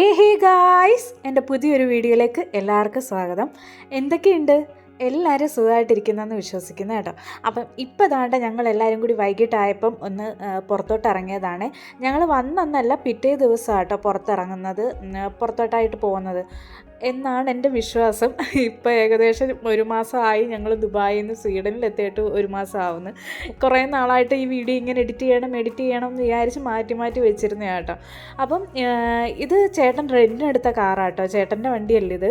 ഏ hey guys എന്റെ പുതിയൊരു വീഡിയോയിലേക്ക് എല്ലാവർക്കും സ്വാഗതം. എന്തൊക്കെയുണ്ട്? എല്ലാവരും സുഖമായിട്ടിരിക്കുന്നതെന്ന് വിശ്വസിക്കുന്നു കേട്ടോ. അപ്പം ഇപ്പോൾ താണ്ട ഞങ്ങൾ എല്ലാവരും കൂടി വൈകിട്ടായപ്പം ഒന്ന് പുറത്തോട്ട് ഇറങ്ങിയതാണ് ഞങ്ങൾ വന്നന്നല്ല പിറ്റേ ദിവസം കേട്ടോ പുറത്തിറങ്ങുന്നത് പുറത്തോട്ടായിട്ട് പോകുന്നത്. എന്നാണ് എന്റെ വിശ്വാസം. ഇപ്പോൾ ഏകദേശം ഒരു മാസമായി ഞങ്ങൾ ദുബായിൽ നിന്ന് സ്വീഡനിൽ എത്തിയിട്ട് ഒരു മാസം ആവുന്നു കുറേ നാളായിട്ട് ഈ വീഡിയോ ഇങ്ങനെ എഡിറ്റ് ചെയ്യണം എഡിറ്റ് ചെയ്യണം എന്ന് വിചാരിച്ച് മാറ്റി മാറ്റി വെച്ചിരുന്ന കേട്ടോ. അപ്പം ഇത് ചേട്ടൻ റെന്റിനെടുത്ത കാറാട്ടോ ചേട്ടന്റെ വണ്ടിയല്ല ഇത്.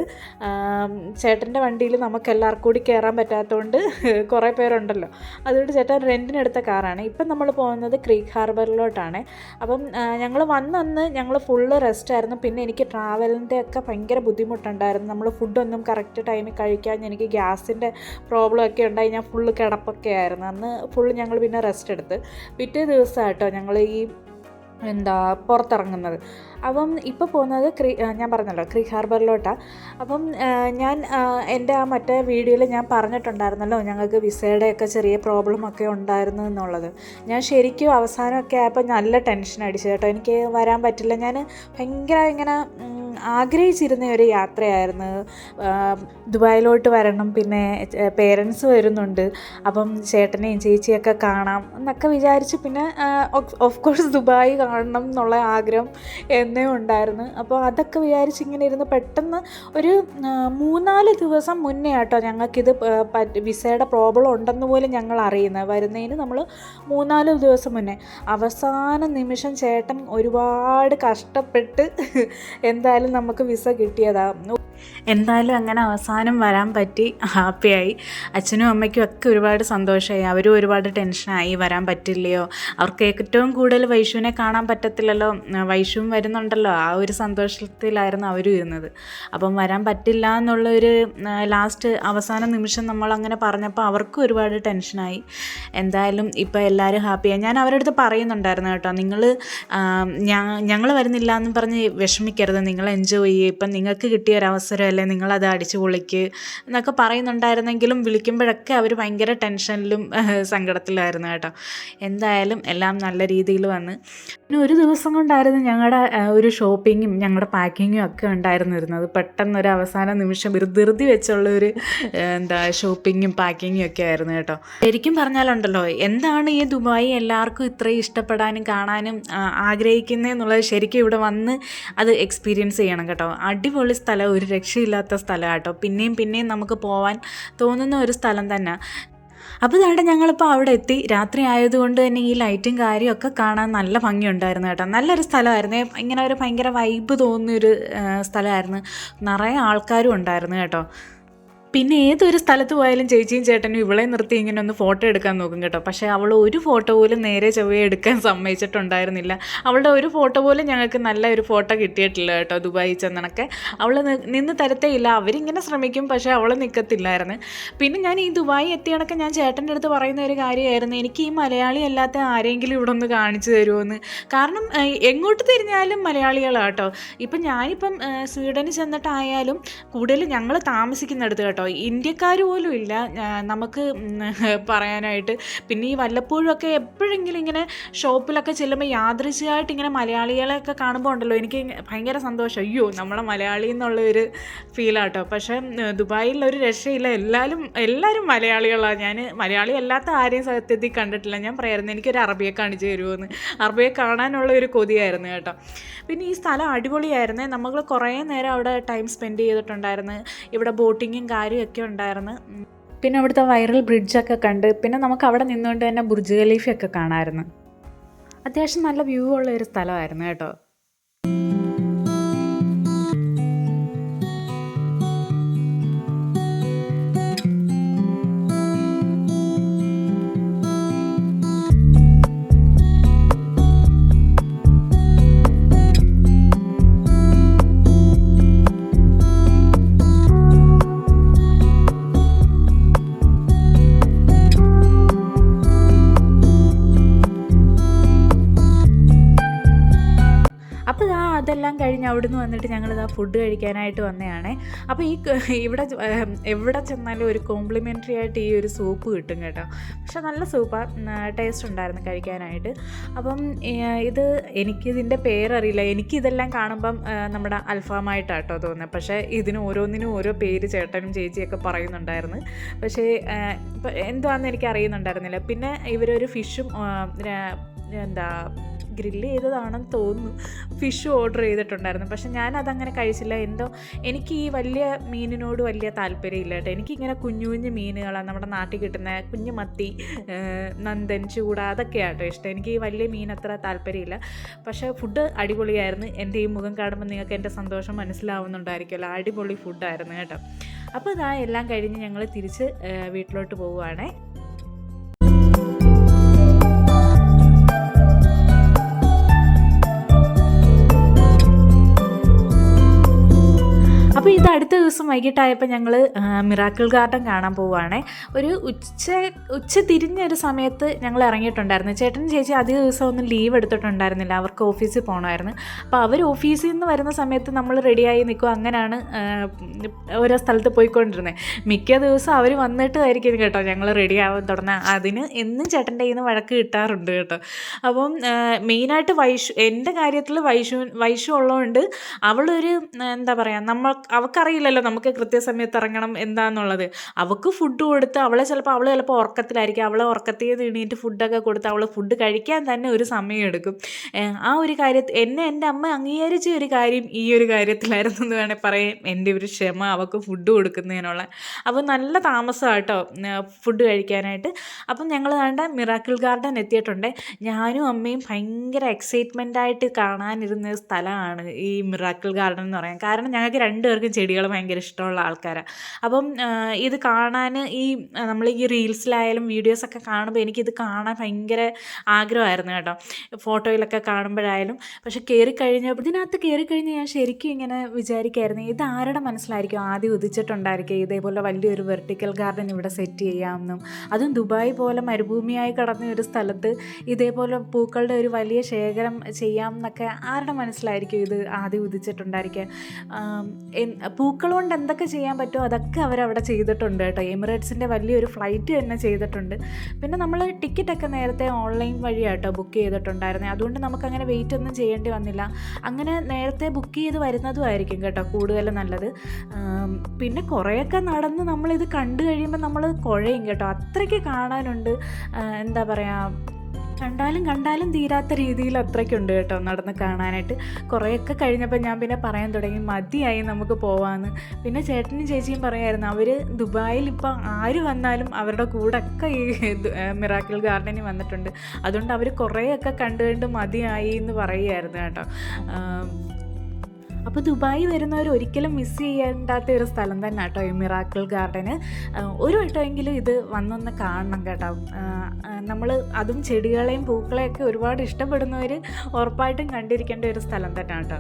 ചേട്ടന്റെ വണ്ടിയിൽ നമുക്ക് എല്ലാവർക്കും കൂടി കയറാൻ പറ്റാത്തതുകൊണ്ട് കുറേ പേരുണ്ടല്ലോ. അതുകൊണ്ട് ചേട്ടൻ റെന്റിനെടുത്ത കാറാണ് ഇപ്പം നമ്മൾ പോകുന്നത് ക്രീക്ക് ഹാർബറിലോട്ടാണ്. അപ്പം ഞങ്ങൾ വന്നന്ന് ഞങ്ങൾ ഫുള്ള് റെസ്റ്റ് ആയിരുന്നു. പിന്നെ എനിക്ക് ട്രാവലിന്റെ ഒക്കെ ഭയങ്കര ബുദ്ധിമുട്ടുണ്ടായിരുന്നു. നമ്മൾ ഫുഡൊന്നും കറക്റ്റ് ടൈമിൽ കഴിക്കാൻ എനിക്ക് ഗ്യാസിന്റെ പ്രോബ്ലം ഒക്കെ ഉണ്ടായി. ഞാൻ ഫുള്ള് കിടപ്പൊക്കെ ആയിരുന്നു. അന്ന് ഫുള്ള് ഞങ്ങൾ പിന്നെ റെസ്റ്റ് എടുത്ത്. പിറ്റേ ദിവസം ഞങ്ങൾ ഈ എന്താ പുറത്തിറങ്ങുന്നത്. അപ്പം ഇപ്പോൾ പോകുന്നത് ക്രീ ഞാൻ പറഞ്ഞല്ലോ ക്രീ ഹാർബറിലോട്ടാണ് അപ്പം ഞാൻ എന്റെ ആ മറ്റേ വീഡിയോയിൽ ഞാൻ പറഞ്ഞിട്ടുണ്ടായിരുന്നല്ലോ ഞങ്ങൾക്ക് വിസയുടെയൊക്കെ ചെറിയ പ്രോബ്ലം ഒക്കെ ഉണ്ടായിരുന്നു എന്നുള്ളത്. ഞാൻ ശരിക്കും അവസാനമൊക്കെ ആയപ്പോൾ നല്ല ടെൻഷൻ അടിച്ചു കേട്ടോ. എനിക്ക് വരാൻ പറ്റില്ല. ഞാൻ ഭയങ്കര ഇങ്ങനെ ആഗ്രഹിച്ചിരുന്ന ഒരു യാത്രയായിരുന്നു. ദുബായിലോട്ട് വരണം പിന്നെ പേരൻസ് വരുന്നുണ്ട്. അപ്പം ചേട്ടനെയും ചേച്ചിയൊക്കെ കാണാം എന്നൊക്കെ വിചാരിച്ച് പിന്നെ ഓഫ് കോഴ്സ് ദുബായ് കാണണം എന്നുള്ള ആഗ്രഹം എന്നേ ഉണ്ടായിരുന്നു. അപ്പോൾ അതൊക്കെ വിചാരിച്ച് ഇങ്ങനെ ഇരുന്ന് പെട്ടെന്ന് ഒരു മൂന്നാൽ ദിവസം മുന്നേ ആട്ടോ ഞങ്ങൾക്കിത് വിസയുടെ പ്രോബ്ലം ഉണ്ടെന്ന് പോലും ഞങ്ങൾ അറിയുന്നത്. വരുന്നതിന് നമ്മൾ മൂന്നാൽ ദിവസം മുന്നേ. അവസാന നിമിഷം ചേട്ടൻ ഒരുപാട് കഷ്ടപ്പെട്ട് എന്തായാലും നമുക്ക് വിസ കിട്ടിയതാണ് എന്തായാലും അങ്ങനെ അവസാനം വരാൻ പറ്റി. ഹാപ്പിയായി. അച്ഛനും അമ്മയ്ക്കും ഒക്കെ ഒരുപാട് സന്തോഷമായി. അവരും ഒരുപാട് ടെൻഷനായി. വരാൻ പറ്റില്ലയോ? അവർക്ക് ഏറ്റവും കൂടുതൽ വൈഷുവിനെ കാണാൻ പറ്റത്തില്ലല്ലോ? വൈഷുവും വരുന്നുണ്ടല്ലോ. ആ ഒരു സന്തോഷത്തിലായിരുന്നു അവരും ഇരുന്നത്. അപ്പം വരാൻ പറ്റില്ല എന്നുള്ളൊരു ലാസ്റ്റ് അവസാന നിമിഷം നമ്മൾ അങ്ങനെ പറഞ്ഞപ്പോൾ അവർക്കും ഒരുപാട് ടെൻഷനായി. എന്തായാലും ഇപ്പോൾ എല്ലാവരും ഹാപ്പിയായി. ഞാൻ അവരുടെ അടുത്ത് പറയുന്നുണ്ടായിരുന്നു കേട്ടോ. നിങ്ങൾ ഞങ്ങൾ വരുന്നില്ല എന്ന് പറഞ്ഞ് വിഷമിക്കരുത്. നിങ്ങൾ എൻജോയ് ചെയ്യുക ഇപ്പം നിങ്ങൾക്ക് കിട്ടിയ ഒരു അവസരമല്ലേ നിങ്ങളത് അടിച്ചു പൊളിക്ക് എന്നൊക്കെ പറയുന്നുണ്ടായിരുന്നെങ്കിലും വിളിക്കുമ്പോഴൊക്കെ അവർ ഭയങ്കര ടെൻഷനിലും സങ്കടത്തിലായിരുന്നു കേട്ടോ. എന്തായാലും എല്ലാം നല്ല രീതിയിൽ വന്ന്. പിന്നെ ഒരു ദിവസം കൊണ്ടായിരുന്നു ഞങ്ങളുടെ ഒരു ഷോപ്പിങ്ങും ഞങ്ങളുടെ പാക്കിങ്ങും ഒക്കെ ഉണ്ടായിരുന്നിരുന്നത്. പെട്ടെന്നൊരു അവസാന നിമിഷം ഒരു ധൃതി വെച്ചുള്ള ഒരു എന്താ ഷോപ്പിങ്ങും പാക്കിങ്ങും ഒക്കെ ആയിരുന്നു കേട്ടോ. ശരിക്കും പറഞ്ഞാലുണ്ടല്ലോ എന്താണ് ഈ ദുബായി എല്ലാവർക്കും ഇത്രയും ഇഷ്ടപ്പെടാനും കാണാനും ആഗ്രഹിക്കുന്നത് എന്നുള്ളത് ശരിക്കും ഇവിടെ വന്ന് അത് എക്സ്പീരിയൻസ് ചെയ്യണം കേട്ടോ. അടിപൊളി സ്ഥലം ഒരു രക്ഷയില്ലാത്ത സ്ഥലം കേട്ടോ പിന്നെയും പിന്നെയും നമുക്ക് പോവാൻ തോന്നുന്ന ഒരു സ്ഥലം തന്നെ. അപ്പോൾ ചേട്ടാ ഞങ്ങളിപ്പോൾ അവിടെ എത്തി. രാത്രി ആയതുകൊണ്ട് തന്നെ ഈ ലൈറ്റും കാര്യമൊക്കെ കാണാൻ നല്ല ഭംഗിയുണ്ടായിരുന്നു കേട്ടോ. നല്ലൊരു സ്ഥലമായിരുന്നു. ഇങ്ങനെ ഒരു ഭയങ്കര വൈബ് തോന്നിയൊരു സ്ഥലമായിരുന്നു. നിറയെ ആൾക്കാരും ഉണ്ടായിരുന്നു കേട്ടോ. പിന്നെ ഏതൊരു സ്ഥലത്ത് പോയാലും ചേച്ചിയും ചേട്ടനും ഇവളെ നിർത്തി ഇങ്ങനെ ഒന്ന് ഫോട്ടോ എടുക്കാൻ നോക്കും കേട്ടോ. പക്ഷേ അവൾ ഒരു ഫോട്ടോ പോലും നേരെ ചൊവ്വയെ എടുക്കാൻ സമ്മതിച്ചിട്ടുണ്ടായിരുന്നില്ല. അവളുടെ ഒരു ഫോട്ടോ പോലും ഞങ്ങൾക്ക് നല്ല ഒരു ഫോട്ടോ കിട്ടിയിട്ടില്ല കേട്ടോ ദുബായി ചെന്നണൊക്കെ. അവൾ നിന്ന് തരത്തേ ഇല്ല. അവരിങ്ങനെ ശ്രമിക്കും പക്ഷേ അവൾ നിൽക്കത്തില്ലായിരുന്നു പിന്നെ ഞാൻ ഈ ദുബായി എത്തിയണക്കെ ഞാൻ ചേട്ടന്റെ അടുത്ത് പറയുന്ന ഒരു കാര്യമായിരുന്നു. എനിക്ക് ഈ മലയാളി അല്ലാത്ത ആരെങ്കിലും ഇവിടെ ഒന്ന് കാണിച്ചു തരുമോയെന്ന് കാരണം എങ്ങോട്ട് തിരിഞ്ഞാലും മലയാളികളാണ് കേട്ടോ. ഇപ്പം ഞാനിപ്പം സ്വീഡനിൽ ചെന്നിട്ടായാലും കൂടുതൽ ഞങ്ങൾ താമസിക്കുന്നിടത്ത് കേട്ടോ. ഇന്ത്യക്കാർ പോലും ഇല്ല. നമുക്ക് പറയാനായിട്ട്. പിന്നെ ഈ വല്ലപ്പോഴുമൊക്കെ എപ്പോഴെങ്കിലും ഇങ്ങനെ ഷോപ്പിലൊക്കെ ചെല്ലുമ്പോൾ യാദൃശ്യമായിട്ട് ഇങ്ങനെ മലയാളികളെയൊക്കെ കാണുമ്പോൾ ഉണ്ടല്ലോ എനിക്ക് ഭയങ്കര സന്തോഷം. അയ്യോ നമ്മളെ മലയാളി എന്നുള്ളൊരു ഫീലാട്ടോ പക്ഷേ ദുബായിൽ ഒരു രക്ഷയില്ല. എല്ലാവരും എല്ലാവരും മലയാളികളാണ് ഞാൻ മലയാളി അല്ലാത്ത ആരെയും സത്യത്തിൽ കണ്ടിട്ടില്ല. ഞാൻ പറയായിരുന്നു എനിക്കൊരു അറബിയെ കാണിച്ചു തരുമെന്ന് അറബിയെ കാണാനുള്ള ഒരു കൊതിയായിരുന്നു കേട്ടോ. പിന്നെ ഈ സ്ഥലം അടിപൊളിയായിരുന്നേ. നമ്മൾ കുറേ നേരം അവിടെ ടൈം സ്പെൻഡ് ചെയ്തിട്ടുണ്ടായിരുന്നു. ഇവിടെ ബോട്ടിങ്ങും കാര്യമൊക്കെ ഉണ്ടായിരുന്നു. പിന്നെ അവിടുത്തെ വൈറൽ ബ്രിഡ്ജൊക്കെ കണ്ട് പിന്നെ നമുക്ക് അവിടെ നിന്നുകൊണ്ട് തന്നെ ബുർജ് ഖലീഫയൊക്കെ കാണാമായിരുന്നു. അത്യാവശ്യം നല്ല വ്യൂ ഉള്ള ഒരു സ്ഥലമായിരുന്നു കേട്ടോ. അവിടുന്ന് വന്നിട്ട് ഞങ്ങളിതാ ഫുഡ് കഴിക്കാനായിട്ട് വന്നതാണ് അപ്പോൾ ഈ ഇവിടെ എവിടെ ചെന്നാലും ഒരു കോംപ്ലിമെന്ററി ആയിട്ട് ഈ ഒരു സൂപ്പ് കിട്ടും കേട്ടോ. പക്ഷെ നല്ല സൂപ്പാണ് ടേസ്റ്റ് ഉണ്ടായിരുന്നു കഴിക്കാനായിട്ട്. അപ്പം ഇത് എനിക്കിതിന്റെ പേരറിയില്ല. എനിക്കിതെല്ലാം കാണുമ്പം നമ്മുടെ അൽഫാമായിട്ടാട്ടോ തോന്നുന്നത് പക്ഷേ ഇതിന് ഓരോന്നിനും ഓരോ പേര് ചേട്ടനും ചേച്ചിയൊക്കെ പറയുന്നുണ്ടായിരുന്നു. പക്ഷേ എന്താണെന്ന് എനിക്ക് അറിയുന്നുണ്ടായിരുന്നില്ല പിന്നെ ഇവരൊരു ഫിഷും എന്താ ഗ്രില്ല് ചെയ്തതാണെന്ന് തോന്നുന്നു. ഫിഷ് ഓർഡർ ചെയ്തിട്ടുണ്ടായിരുന്നു. പക്ഷെ ഞാൻ അതങ്ങനെ കഴിച്ചില്ല. എന്തോ എനിക്ക് ഈ വലിയ മീനിനോട് വലിയ താല്പര്യമില്ല കേട്ടോ. എനിക്കിങ്ങനെ കുഞ്ഞു കുഞ്ഞു മീനുകളാണ് നമ്മുടെ നാട്ടിൽ കിട്ടുന്ന കുഞ്ഞു മത്തി നന്ദൻ ചൂട അതൊക്കെയാണ് കേട്ടോ ഇഷ്ടം. എനിക്ക് ഈ വലിയ മീൻ അത്ര താല്പര്യമില്ല. പക്ഷേ ഫുഡ് അടിപൊളിയായിരുന്നു. എന്റെ ഈ മുഖം കാണുമ്പോൾ നിങ്ങൾക്ക് എന്റെ സന്തോഷം മനസ്സിലാവുന്നുണ്ടായിരിക്കുമല്ലോ. അടിപൊളി ഫുഡായിരുന്നു കേട്ടോ. അപ്പോൾ ഇതാ എല്ലാം കഴിഞ്ഞ് ഞങ്ങൾ തിരിച്ച് വീട്ടിലോട്ട് പോവുകയാണേ. അടുത്ത ദിവസം വൈകിട്ടായപ്പോൾ ഞങ്ങൾ മിറാക്കിൾ ഗാർഡൻ കാണാൻ പോവുകയാണേ ഒരു ഉച്ച ഉച്ച തിരിഞ്ഞ ഒരു സമയത്ത് ഞങ്ങൾ ഇറങ്ങിയിട്ടുണ്ടായിരുന്നു. ചേട്ടൻ ചേച്ചി അധിക ദിവസം ഒന്നും ലീവ് എടുത്തിട്ടുണ്ടായിരുന്നില്ല. അവർക്ക് ഓഫീസിൽ പോകണമായിരുന്നു അപ്പോൾ അവർ ഓഫീസിൽ നിന്ന് വരുന്ന സമയത്ത് നമ്മൾ റെഡിയായി നിൽക്കും. അങ്ങനെയാണ് ഓരോ സ്ഥലത്ത് പോയിക്കൊണ്ടിരുന്നത് മിക്ക ദിവസം അവർ വന്നിട്ടായിരിക്കും കേട്ടോ ഞങ്ങൾ റെഡി ആവാൻ തുടങ്ങുക അതിന് എന്നും ചേട്ടന്റെ കയ്യിൽ നിന്ന് വഴക്ക് കിട്ടാറുണ്ട് കേട്ടോ. അപ്പം മെയിനായിട്ട് വൈഷു എന്റെ കാര്യത്തിൽ വൈഷു വൈഷു ഉള്ളതുകൊണ്ട് അവളൊരു എന്താ പറയുക നമ്മൾ അവൾക്കറിയില്ലല്ലോ നമുക്ക് കൃത്യസമയത്ത് ഇറങ്ങണം എന്താന്നുള്ളത്. അവൾക്ക് ഫുഡ് കൊടുത്ത് അവളെ ചിലപ്പോൾ അവൾ ചിലപ്പോൾ ഉറക്കത്തിലായിരിക്കും. അവളെ ഉറക്കത്തിൽ നിന്ന് എണീറ്റ് ഫുഡൊക്കെ കൊടുത്ത് അവൾ ഫുഡ് കഴിക്കാൻ തന്നെ ഒരു സമയം എടുക്കും. ആ ഒരു കാര്യത്തിൽ എന്നെ എന്റെ അമ്മ അംഗീകരിച്ച ഒരു കാര്യം ഈ ഒരു കാര്യത്തിലായിരുന്നു എന്ന് വേണേൽ പറയാം. എന്റെ ഒരു ക്ഷമ അവൾക്ക് ഫുഡ് കൊടുക്കുന്നതിനുള്ള. അപ്പോൾ നല്ല താമസമാണ് കേട്ടോ ഫുഡ് കഴിക്കാനായിട്ട്. അപ്പം ഞങ്ങൾ വേണ്ട മിറാക്കിൾ ഗാർഡൻ എത്തിയിട്ടുണ്ട്. ഞാനും അമ്മയും ഭയങ്കര എക്സൈറ്റ്മെന്റ് ആയിട്ട് കാണാനിരുന്ന സ്ഥലമാണ് ഈ മിറാക്കിൾ ഗാർഡൻ എന്ന് പറയാൻ. കാരണം ഞങ്ങൾക്ക് രണ്ടുപേർക്കും ചെടികൾ ഭയങ്കര ഇഷ്ടമുള്ള ആൾക്കാരാണ് അപ്പം ഇത് കാണാൻ ഈ നമ്മൾ ഈ റീൽസിലായാലും വീഡിയോസൊക്കെ കാണുമ്പോൾ എനിക്കിത് കാണാൻ ഭയങ്കര ആഗ്രഹമായിരുന്നു കേട്ടോ. ഫോട്ടോയിലൊക്കെ കാണുമ്പോഴായാലും. പക്ഷെ കയറി കഴിഞ്ഞപ്പോൾ ഇതിനകത്ത് കയറി കഴിഞ്ഞ് ഞാൻ ശരിക്കും ഇങ്ങനെ വിചാരിക്കായിരുന്നു ഇത് ആരുടെ മനസ്സിലായിരിക്കും? ആദ്യം ഉദിച്ചിട്ടുണ്ടായിരിക്കും ഇതേപോലെ വലിയൊരു വെർട്ടിക്കൽ ഗാർഡൻ ഇവിടെ സെറ്റ് ചെയ്യാമെന്നും. അതും ദുബായ് പോലെ മരുഭൂമിയായി കിടന്ന ഒരു സ്ഥലത്ത് ഇതേപോലെ പൂക്കളുടെ ഒരു വലിയ ശേഖരം ചെയ്യാം എന്നൊക്കെ ആരുടെ മനസ്സിലായിരിക്കും ഇത് ആദ്യം ഉദിച്ചിട്ടുണ്ടായിരിക്കുക പൂക്കൾ കൊണ്ട് എന്തൊക്കെ ചെയ്യാൻ പറ്റുമോ അതൊക്കെ അവരവിടെ ചെയ്തിട്ടുണ്ട് കേട്ടോ. എമിറേറ്റ്സിന്റെ വലിയൊരു ഫ്ലൈറ്റ് തന്നെ ചെയ്തിട്ടുണ്ട്. പിന്നെ നമ്മൾ ടിക്കറ്റൊക്കെ നേരത്തെ ഓൺലൈൻ വഴിയാട്ടോ ബുക്ക് ചെയ്തിട്ടുണ്ടായിരുന്നത് അതുകൊണ്ട് നമുക്കങ്ങനെ വെയിറ്റ് ഒന്നും ചെയ്യേണ്ടി വന്നില്ല. അങ്ങനെ നേരത്തെ ബുക്ക് ചെയ്ത് വരുന്നതുമായിരിക്കും കേട്ടോ കൂടുതൽ നല്ലത്. പിന്നെ കുറേയൊക്കെ നടന്ന് നമ്മളിത് കണ്ടു കഴിയുമ്പോൾ നമ്മൾ കുഴയും കേട്ടോ. അത്രയ്ക്ക് കാണാനുണ്ട്. എന്താ പറയുക കണ്ടാലും കണ്ടാലും തീരാത്ത രീതിയിൽ അത്രയ്ക്കുണ്ട് കേട്ടോ നടന്ന് കാണാനായിട്ട്. കുറേയൊക്കെ കഴിഞ്ഞപ്പോൾ ഞാൻ പിന്നെ പറയാൻ തുടങ്ങി മതിയായി നമുക്ക് പോവാമെന്ന് പിന്നെ ചേട്ടനും ചേച്ചിയും പറയായിരുന്നു അവർ ദുബായിൽ ഇപ്പോൾ ആര് വന്നാലും അവരുടെ കൂടെ ഒക്കെ ഈ മിറാക്കിൾ ഗാർഡനിൽ വന്നിട്ടുണ്ട്. അതുകൊണ്ട് അവർ കുറേയൊക്കെ കണ്ടു കണ്ട് മതിയായി എന്ന് പറയുമായിരുന്നു കേട്ടോ. അപ്പോൾ ദുബായി വരുന്നവർ ഒരിക്കലും മിസ് ചെയ്യേണ്ടാത്ത ഒരു സ്ഥലം തന്നെ കേട്ടോ ഈ മിറാക്കിൾ ഗാർഡന്. ഒരു വട്ടമെങ്കിലും ഇത് വന്നൊന്ന് കാണണം കേട്ടോ. നമ്മൾ അതും ചെടികളെയും പൂക്കളെയൊക്കെ ഒരുപാട് ഇഷ്ടപ്പെടുന്നവർ ഉറപ്പായിട്ടും കണ്ടിരിക്കേണ്ട ഒരു സ്ഥലം തന്നെ കേട്ടോ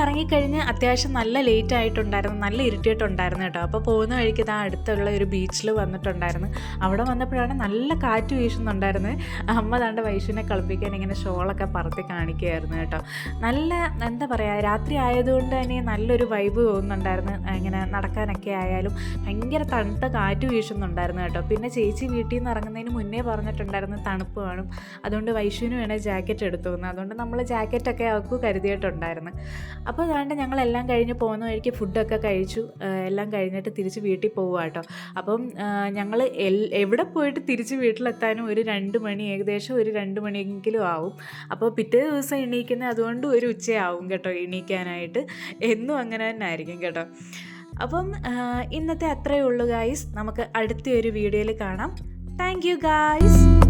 ഇറങ്ങിക്കഴിഞ്ഞ് അത്യാവശ്യം നല്ല ലേറ്റ് ആയിട്ടുണ്ടായിരുന്നു നല്ല ഇരുട്ടിയിട്ടുണ്ടായിരുന്നു കേട്ടോ. അപ്പോൾ പോകുന്ന വഴിക്ക് ഇതാ അടുത്തുള്ള ഒരു ബീച്ചിൽ വന്നിട്ടുണ്ടായിരുന്നു. അവിടെ വന്നപ്പോഴാണ് നല്ല കാറ്റ് വീശുന്നുണ്ടായിരുന്നത് അമ്മ താണ്ട വൈഷുവിനെ കളിപ്പിക്കാൻ ഇങ്ങനെ ഷോളൊക്കെ പറത്തി കാണിക്കുകയായിരുന്നു കേട്ടോ. നല്ല എന്താ പറയുക രാത്രി ആയതുകൊണ്ട് തന്നെ നല്ലൊരു വൈബ് തോന്നുന്നുണ്ടായിരുന്നു. ഇങ്ങനെ നടക്കാനൊക്കെ ആയാലും ഭയങ്കര തണുത്ത കാറ്റ് വീശുന്നുണ്ടായിരുന്നു കേട്ടോ. പിന്നെ ചേച്ചി വീട്ടിൽ നിന്ന് ഇറങ്ങുന്നതിന് മുന്നേ പറഞ്ഞിട്ടുണ്ടായിരുന്നു തണുപ്പ് കാണും. അതുകൊണ്ട് വൈഷുവിന് വേണേൽ ജാക്കറ്റ് എടുത്തു തന്നു അതുകൊണ്ട് നമ്മൾ ജാക്കറ്റൊക്കെ അവൾക്ക് കരുതിയിട്ടുണ്ടായിരുന്നു അപ്പോൾ അതുകൊണ്ട് ഞങ്ങളെല്ലാം കഴിഞ്ഞ് പോകുന്ന വഴിക്ക് ഫുഡൊക്കെ കഴിച്ചു. എല്ലാം കഴിഞ്ഞിട്ട് തിരിച്ച് വീട്ടിൽ പോവുക കേട്ടോ അപ്പം ഞങ്ങൾ എവിടെ പോയിട്ട് തിരിച്ച് വീട്ടിലെത്താനും ഒരു രണ്ട് മണി ഏകദേശം ഒരു രണ്ട് മണിയെങ്കിലും ആവും. അപ്പോൾ പിറ്റേ ദിവസം എണീക്കുന്നത് അതുകൊണ്ട് ഒരു ഉച്ചയാവും കേട്ടോ എണീക്കാനായിട്ട്. എന്നും അങ്ങനെ തന്നെ ആയിരിക്കും കേട്ടോ. അപ്പം ഇന്നത്തെ അത്രയേ ഉള്ളൂ ഗായ്സ്. നമുക്ക് അടുത്ത ഒരു വീഡിയോയിൽ കാണാം. Thank you guys.